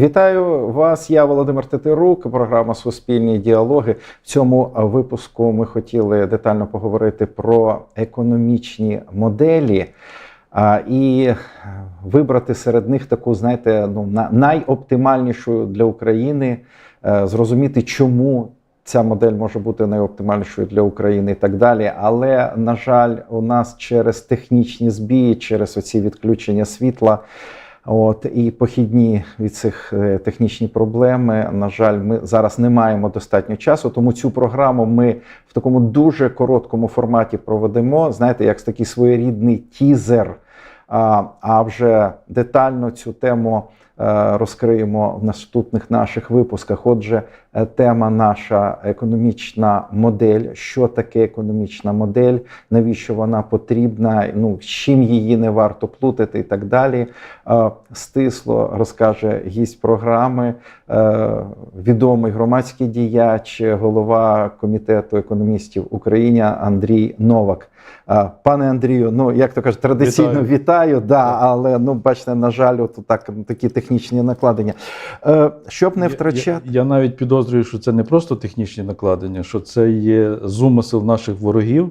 Вітаю вас, я Володимир Тетерук, програма Суспільні діалоги. В цьому випуску ми хотіли детально поговорити про економічні моделі і вибрати серед них таку, знаєте, ну на- найоптимальнішу для України, е, зрозуміти, чому. Ця модель може бути найоптимальнішою для України і так далі. Але, на жаль, у нас через технічні збії, через оці відключення світла, От і похідні від цих е, технічні проблеми. На жаль, ми зараз не маємо достатньо часу. Тому цю програму ми в такому дуже короткому форматі проведемо. Знаєте, як такий своєрідний тізер. А, а вже детально цю тему е, розкриємо в наступних наших випусках. Отже, тема наша економічна модель. Що таке економічна модель? Навіщо вона потрібна? Ну з чим її не варто плутати, і так далі. Е, Стисло розкаже гість програми, е, відомий громадський діяч, голова комітету економістів України Андрій Новак. Е, Пане Андрію, ну як то кажуть, традиційно Вітаю. вітаю, да, але ну бачите, на жаль, от так такі технічні накладення. Е, Щоб не Я- втрачати. Я, я навіть підозрюю, що це не просто технічні накладення, що це є зумисел наших ворогів,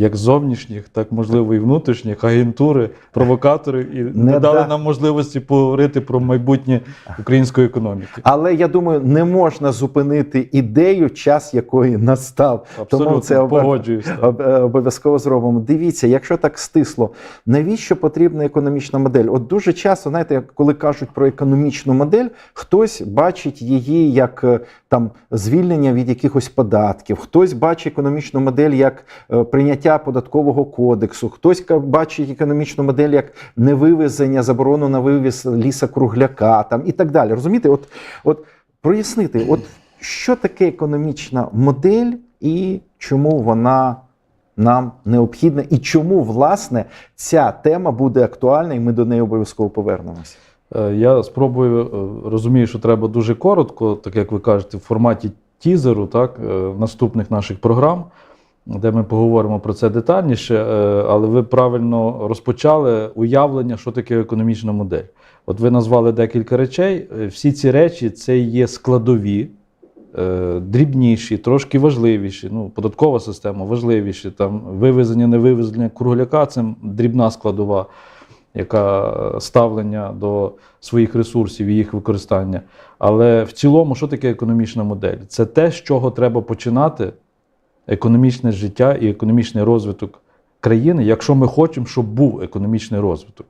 як зовнішніх, так можливо і внутрішніх, агентури, провокатори, і не, Не дали да- нам можливості поговорити про майбутнє української економіки. Але я думаю, не можна зупинити ідею, час якої настав. Абсолютно Тому це так. Об- е, Обов'язково зробимо. Дивіться, якщо так стисло, навіщо потрібна економічна модель? От дуже часто, знаєте, коли кажуть про економічну модель, хтось бачить її як е, там звільнення від якихось податків, хтось бачить економічну модель як е, прийняття податкового кодексу, хтось бачить економічну модель як невивезення, заборону на вивіз ліса кругляка там і так далі. Розумієте, от, от прояснити, от що таке економічна модель і чому вона нам необхідна, і чому власне ця тема буде актуальна, і ми до неї обов'язково повернемося. Е, Я спробую е, розумію, що треба дуже коротко, так як ви кажете, в форматі тізеру, так, е, наступних наших програм, де ми поговоримо про це детальніше. Але ви правильно розпочали уявлення, що таке економічна модель. От ви назвали декілька речей. Всі ці речі це є складові, дрібніші, трошки важливіші. Ну, податкова система важливіші. Там вивезення, невивезення кругляка це дрібна складова яка е, ставлення до своїх ресурсів і їх використання. Але в цілому, що таке економічна модель? Це те, з чого треба починати економічне життя і економічний розвиток країни, якщо ми хочемо, щоб був економічний розвиток.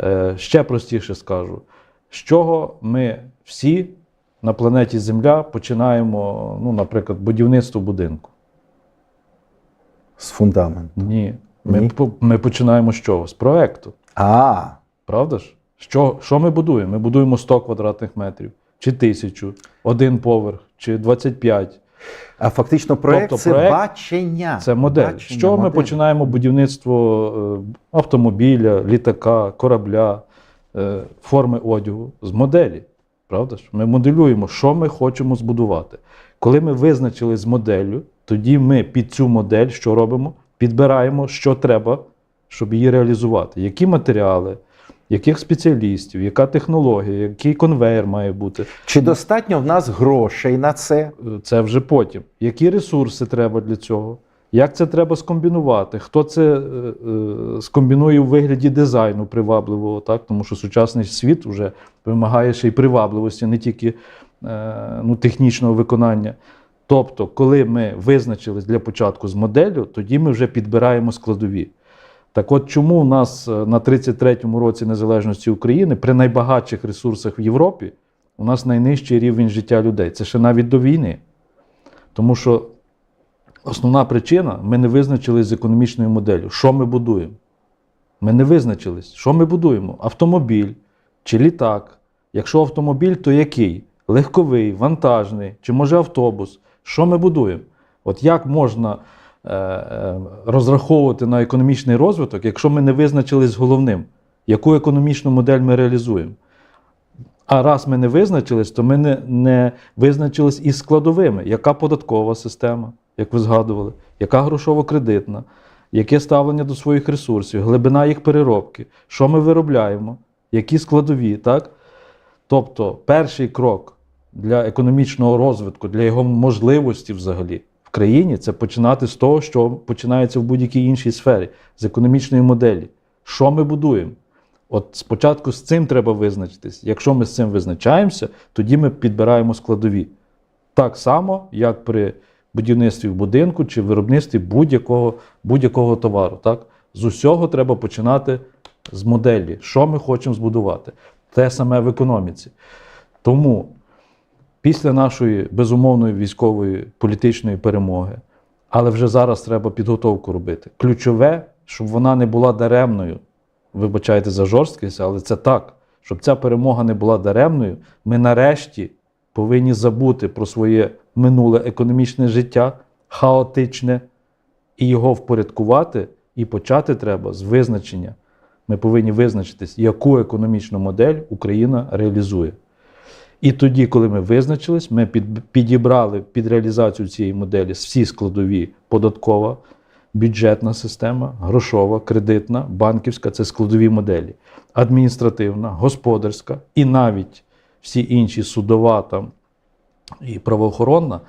Е, Ще простіше скажу, з чого ми всі на планеті Земля починаємо, ну, наприклад, будівництво будинку. З фундаменту. Ні. Ми, Ні. ми починаємо з чого? З проекту. А, Правда ж? Що, що ми будуємо? Ми будуємо 100 квадратних метрів, чи тисячу, один поверх, чи 25. а фактично проект Тобто це проект бачення. Це модель. Бачення, чого ми починаємо будівництво е, автомобіля, літака, корабля, е, форми одягу? З моделі. Правда ж? Ми моделюємо, що ми хочемо збудувати. Коли ми визначили з моделлю, тоді ми під цю модель що робимо? Підбираємо, що треба, щоб її реалізувати. Які матеріали, яких спеціалістів, яка технологія, який конвейер має бути. Чи достатньо в нас грошей на це? Це вже потім. Які ресурси треба для цього? Як це треба скомбінувати? Хто це е, е, скомбінує у вигляді дизайну привабливого, так? тому що сучасний світ вже вимагає ще й привабливості, не тільки е, ну, технічного виконання. Тобто, коли ми визначились для початку з моделлю, тоді ми вже підбираємо складові. Так от чому у нас е, на 33-му році незалежності України при найбагатших ресурсах в Європі у нас найнижчий рівень життя людей. Це ще навіть до війни. Тому що основна причина ми не визначились з економічною моделлю. Що ми будуємо? Ми не визначились, що ми будуємо? Автомобіль чи літак. Якщо автомобіль, то який? Легковий, вантажний, чи може автобус? Що ми будуємо? От як можна розраховувати на економічний розвиток, якщо ми не визначились з головним, яку економічну модель ми реалізуємо? А раз ми не визначились, то ми не, не визначились із складовими, яка податкова система, як ви згадували, яка грошово-кредитна, яке ставлення до своїх ресурсів, глибина їх переробки, що ми виробляємо, які складові, так? Тобто, перший крок для економічного розвитку, для його можливості взагалі в країні це починати з того, що починається в будь-якій іншій сфері, з економічної моделі. Що ми будуємо? От спочатку з цим треба визначитись. Якщо ми з цим визначаємося, тоді ми підбираємо складові. Так само, як при будівництві будинку чи виробництві будь-якого будь-якого товару. Так? З усього треба починати з моделі, що ми хочемо збудувати. Те саме в економіці. Тому після нашої безумовної військової політичної перемоги, але вже зараз треба підготовку робити. Ключове, щоб вона не була даремною. Вибачайте за жорсткість, але це так. Щоб ця перемога не була даремною, ми нарешті повинні забути про своє минуле економічне життя, хаотичне, і його впорядкувати, і почати треба з визначення. Ми повинні визначитись, яку економічну модель Україна реалізує. І тоді, коли ми визначились, ми підібрали під реалізацію цієї моделі всі складові податкова, бюджетна система, грошова, кредитна, банківська це складові моделі, адміністративна, господарська і навіть всі інші судова там і правоохоронна.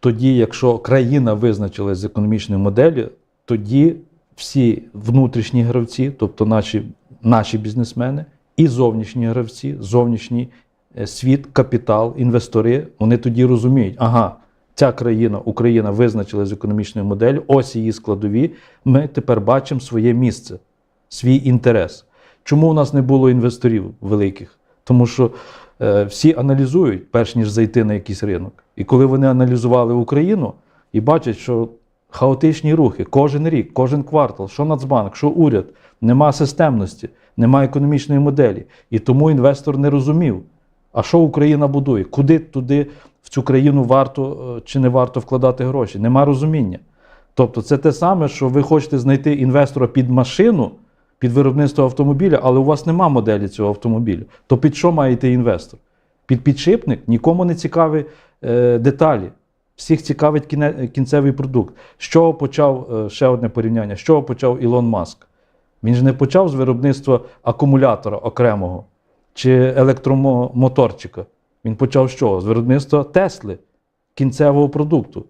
Тоді, якщо країна визначилась з економічною моделлю, тоді всі внутрішні гравці, тобто наші, наші бізнесмени, і зовнішні гравці, зовнішній е, світ, капітал, інвестори, вони тоді розуміють, ага, ця країна, Україна визначилась з економічною моделлю, ось її складові. Ми тепер бачимо своє місце, свій інтерес. Чому у нас не було інвесторів великих? Тому що е, всі аналізують, перш ніж зайти на якийсь ринок. І коли вони аналізували Україну і бачать, що хаотичні рухи кожен рік, кожен квартал, що Нацбанк, що уряд, нема системності, нема економічної моделі. І тому інвестор не розумів, а що Україна будує, куди туди в цю країну варто е, чи не варто вкладати гроші. Нема розуміння. Тобто, це те саме, що ви хочете знайти інвестора під машину, під виробництво автомобіля, але у вас нема моделі цього автомобіля. То під що має йти інвестор? Під підшипник нікому не цікаві е, деталі. Всіх цікавить кіне, кінцевий продукт. З чого почав е, ще одне порівняння? З чого почав Ілон Маск? Він ж не почав з виробництва акумулятора окремого чи електромоторчика. Він почав чого? З виробництва Тесли, кінцевого продукту,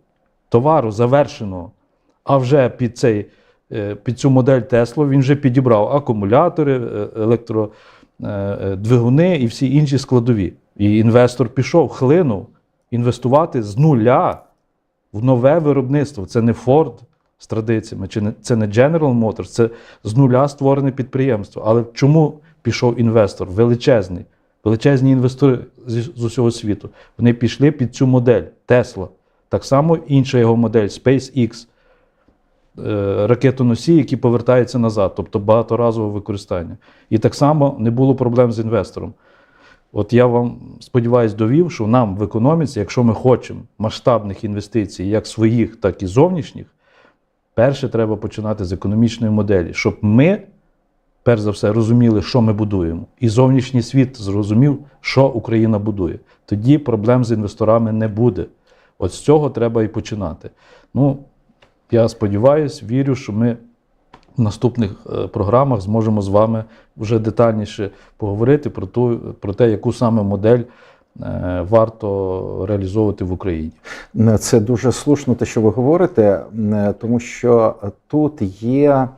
товару завершеного. А вже під, цей, е, під цю модель Тесла він вже підібрав акумулятори, е, електродвигуни і всі інші складові. І інвестор пішов, хлинув інвестувати з нуля в нове виробництво. Це не Ford з традиціями, чи не, це не General Motors, це з нуля створене підприємство. Але чому пішов інвестор? Величезний, величезні інвестори з, з усього світу. Вони пішли під цю модель Tesla. Так само інша його модель SpaceX, е, ракетоносії, які повертаються назад, тобто багаторазове використання. І так само не було проблем з інвестором. От я вам сподіваюся довів, що нам в економіці, якщо ми хочемо масштабних інвестицій, як своїх, так і зовнішніх, перше треба починати з економічної моделі, щоб ми, перш за все, розуміли, що ми будуємо, і зовнішній світ зрозумів, що Україна будує. Тоді проблем з інвесторами не буде. От з цього треба і починати. Ну, я сподіваюся, вірю, що ми в наступних е, програмах зможемо з вами вже детальніше поговорити про, ту, про те, яку саме модель е, варто реалізовувати в Україні. Це дуже слушно, те, що ви говорите, е, тому що тут є е,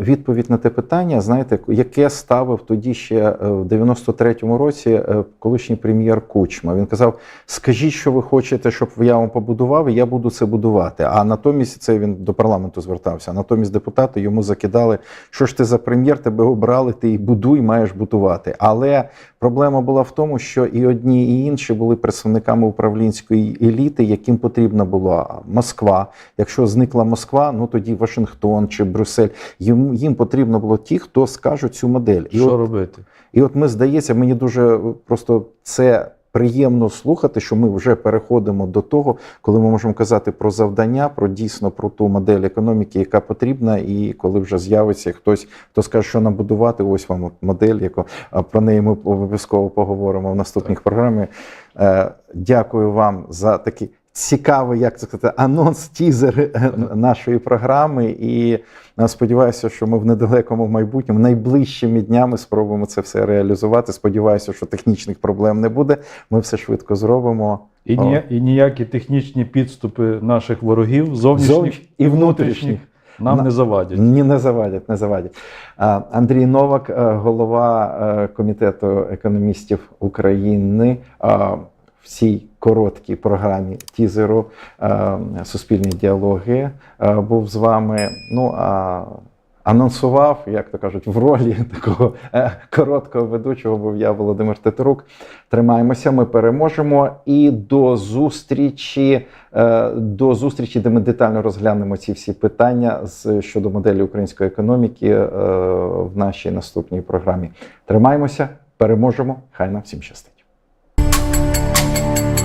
відповідь на те питання, знаєте, яке ставив тоді ще е, в 93-му році е, колишній прем'єр Кучма. Він казав: скажіть, що ви хочете, щоб я вам побудував, і я буду це будувати. А натомість це він до парламенту звертався. Натомість депутати йому закидали, що ж ти за прем'єр, тебе обрали, ти і будуй, маєш будувати. Але проблема була в тому, що і одні, і інші були представниками управлінської еліти, яким потрібна була Москва. Якщо зникла Москва, ну тоді Вашингтон чи Брюссель. Їм, їм потрібно було ті, хто скажуть цю модель. І що от, робити? і от ми здається, мені дуже просто це. Приємно слухати, що ми вже переходимо до того, коли ми можемо казати про завдання, про дійсно про ту модель економіки, яка потрібна, і коли вже з'явиться хтось, хто скаже, що нам будувати, ось вам модель, яку про неї ми обов'язково поговоримо в наступних програмі. Е, Дякую вам за такі цікавий, як це сказати, анонс, тізер е, нашої програми. І е, сподіваюся, що ми в недалекому майбутньому, найближчими днями спробуємо це все реалізувати. Сподіваюся, що технічних проблем не буде. Ми все швидко зробимо. І, ні, і ніякі технічні підступи наших ворогів, зовнішніх Зовнішніх і внутрішніх. нам На- не завадять. Ні, не завадять, не завадять. Андрій Новак, е, голова е, комітету економістів України. В цій короткій програмі тізеру е, Суспільні діалоги е, був з вами. Ну а анонсував, як то кажуть, в ролі такого е, короткого ведучого був я, Володимир Тетерук. Тримаємося, ми переможемо. І до зустрічі, до зустрічі, де ми детально розглянемо ці всі питання щодо моделі української економіки в нашій наступній програмі. Тримаємося, переможемо. Хай нам всім щастить. Música